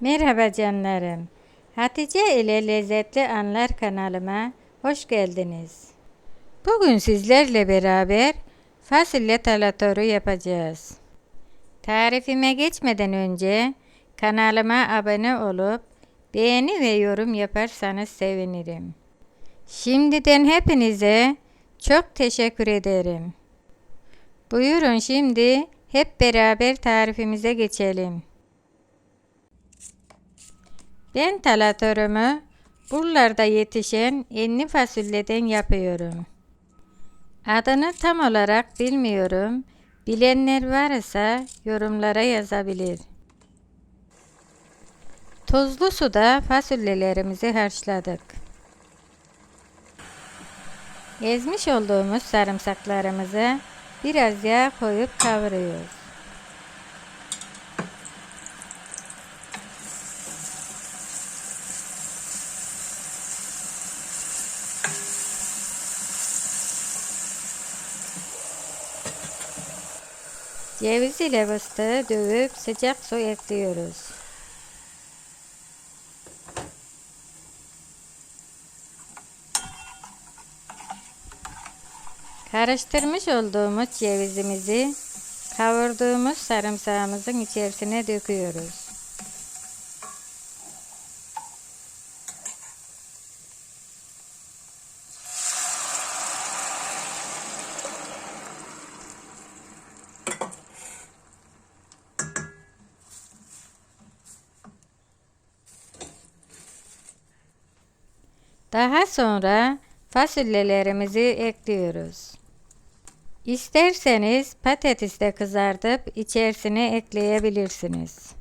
Merhaba canlarım. Hatice ile Lezzetli Anlar kanalıma hoş geldiniz. Bugün sizlerle beraber fasulye talatoru yapacağız. Tarifime geçmeden önce kanalıma abone olup beğeni ve yorum yaparsanız sevinirim. Şimdiden hepinize çok teşekkür ederim. Buyurun şimdi hep beraber tarifimize geçelim. Ben talatorumu buralarda yetişen enli fasulyeden yapıyorum. Adını tam olarak bilmiyorum. Bilenler varsa yorumlara yazabilir. Tuzlu suda fasulyelerimizi haşladık. Ezmiş olduğumuz sarımsaklarımızı biraz yağ koyup kavuruyoruz. Ceviz ile fıstığı dövüp sıcak su ekliyoruz. Karıştırmış olduğumuz cevizimizi kavurduğumuz sarımsağımızın içerisine döküyoruz. Daha sonra fasulyelerimizi ekliyoruz. İsterseniz patates de kızartıp içerisine ekleyebilirsiniz.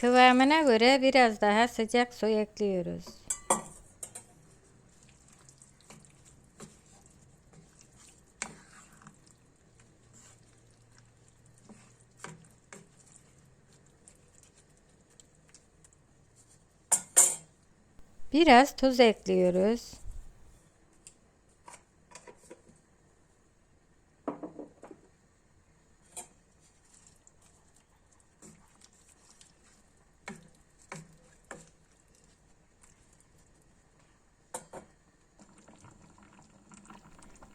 Kıvamına göre biraz daha sıcak su ekliyoruz. Biraz tuz ekliyoruz.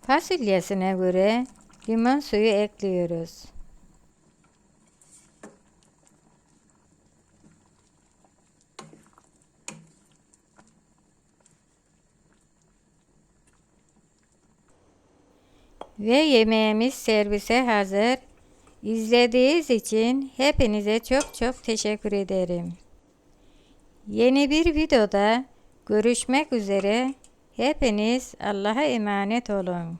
Fasulyesine göre limon suyu ekliyoruz. Ve yemeğimiz servise hazır. İzlediğiniz için hepinize çok çok teşekkür ederim. Yeni bir videoda görüşmek üzere. Hepiniz Allah'a emanet olun.